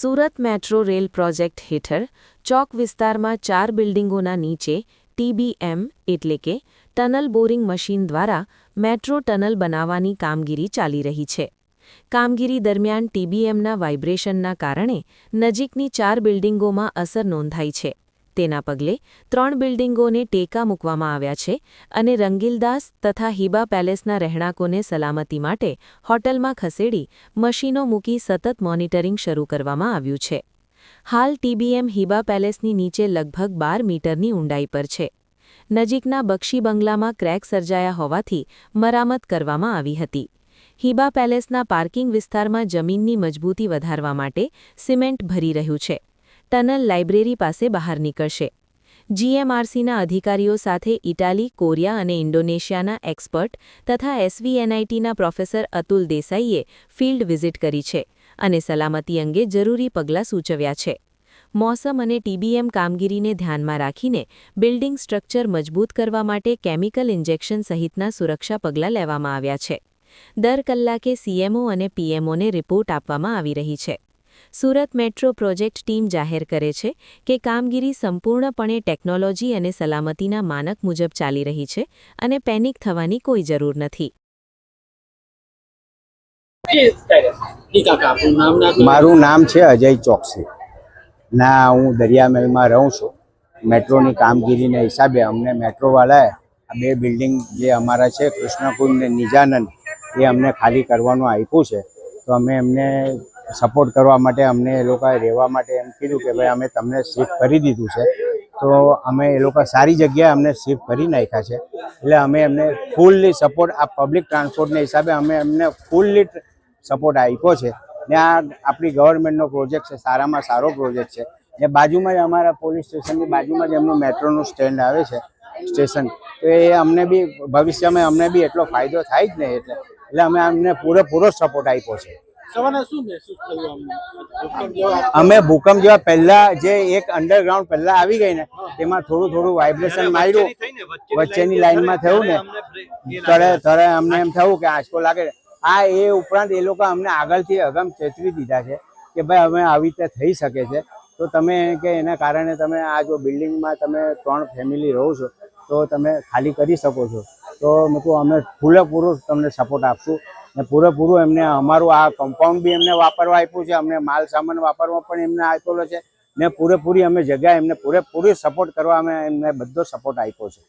Surat metro rail project હેઠળ ચોક વિસ્તારમાં ચાર બિલ્ડિંગોના નીચે ટીબીએમ એટલે કે ટનલ બોરિંગ મશીન દ્વારા મેટ્રો ટનલ બનાવવાની કામગીરી ચાલી રહી છે. કામગીરી દરમિયાન ટીબીએમના વાઇબ્રેશનના કારણે નજીકની ચાર બિલ્ડિંગોમાં અસર નોંધાઈ છે. તેના પગલે ત્રણ બિલ્ડિંગોને ટેકા મૂકવામાં આવ્યા છે અને રંગીલદાસ તથા હિબા પેલેસના રહેણાંકોને સલામતી માટે હોટલમાં ખસેડી મશીનો મૂકી સતત મોનિટરિંગ શરૂ કરવામાં આવ્યું છે. હાલ ટીબીએમ હિબા પેલેસની નીચે લગભગ બાર મીટરની ઊંડાઈ પર છે. નજીકના બક્ષી બંગલામાં ક્રેક સર્જાયા હોવાથી મરામત કરવામાં આવી હતી. હિબા પેલેસના પાર્કિંગ વિસ્તારમાં જમીનની મજબૂતી વધારવા માટે સિમેન્ટ ભરી રહ્યું છે. ટનલ લાઇબ્રેરી પાસે બહાર નીકળશે. જીએમઆરસીના અધિકારીઓ સાથે ઇટાલી, કોરિયા અને ઇન્ડોનેશિયાના એક્સપર્ટ તથા એસવીએનઆઈટીના પ્રોફેસર અતુલ દેસાઈએ ફિલ્ડ વિઝિટ કરી છે અને સલામતી અંગે જરૂરી પગલાં સૂચવ્યા છે. મોસમ અને ટીબીએમ કામગીરીને ધ્યાનમાં રાખીને બિલ્ડિંગ સ્ટ્રક્ચર મજબૂત કરવા માટે કેમિકલ ઇન્જેક્શન સહિતના સુરક્ષા પગલાં લેવામાં આવ્યા છે. દર કલાકે સીએમઓ અને પીએમઓને રિપોર્ટ આપવામાં આવી રહી છે. સુરત મેટ્રો પ્રોજેક્ટ ટીમ જાહેર કરે છે કે કામગીરી સંપૂર્ણપણે ટેકનોલોજી અને સલામતીના માનક મુજબ ચાલી રહી છે અને પેનિક થવાની કોઈ જરૂર નથી. મારું નામ છે અજય ચોકસી. ના, હું દરિયામેલમાં રહું છું. મેટ્રોની કામગીરીના હિસાબે અમને મેટ્રોવાળાએ આ બે બિલ્ડિંગ જે અમારા છે કૃષ્ણકુંજ ને નિજાનંદ, એ અમને ખાલી કરવાનું આપ્યું છે. તો અમે એમને સપોર્ટ કરવા માટે અમને એ લોકોએ રહેવા માટે એમ કીધું કે ભાઈ અમે તમને શિફ્ટ કરી દીધું છે. તો અમે એ લોકો સારી જગ્યાએ અમને શિફ્ટ કરી નાખ્યા છે. એટલે અમે એમને ફૂલ્લી સપોર્ટ આ પબ્લિક ટ્રાન્સપોર્ટના હિસાબે અમે એમને ફૂલ્લી સપોર્ટ આપ્યો છે. ને આ આપણી ગવર્મેન્ટનો પ્રોજેક્ટ છે, સારામાં સારો પ્રોજેક્ટ છે. ને બાજુમાં જ અમારા પોલીસ સ્ટેશનની બાજુમાં જ એમનું મેટ્રોનું સ્ટેન્ડ આવે છે સ્ટેશન તો એ અમને બી, ભવિષ્યમાં અમને બી એટલો ફાયદો થાય જ ને એટલે. એટલે અમે અમને પૂરેપૂરો સપોર્ટ આપ્યો છે. અમે ભૂકંપ જેવા પહેલા જે એક અંડરગ્રાઉન્ડ પહેલા આવી ગઈ ને તેમાં થોડું થોડું વાઇબ્રેશન માર્યું. વચ્ચેની લાઈનમાં થયું ને ત્યારે ત્યારે અમને એમ થયું કે આંચકો લાગે આ એ ઉપરાંત એ લોકો અમને આગળથી અગમ ચેતવી દીધા છે કે ભાઈ અમે આવી રીતે થઈ શકે છે. તો તમે કે એના કારણે તમે આ જો બિલ્ડિંગમાં તમે ત્રણ ફેમિલી રહો છો તો તમે ખાલી કરી શકો છો. તો મેં કહું અમે પૂરેપૂરું તમને સપોર્ટ આપશું. ને પૂરેપૂરું એમને અમારું આ કમ્પાઉન્ડ બી એમને વાપરવા આપ્યું છે, અમને માલ સામાન વાપરવા પણ એમને આપેલો છે ને પૂરેપૂરી અમે જગ્યા એમને પૂરેપૂરી સપોર્ટ કરવા અમે એમને બધો સપોર્ટ આપ્યો છે.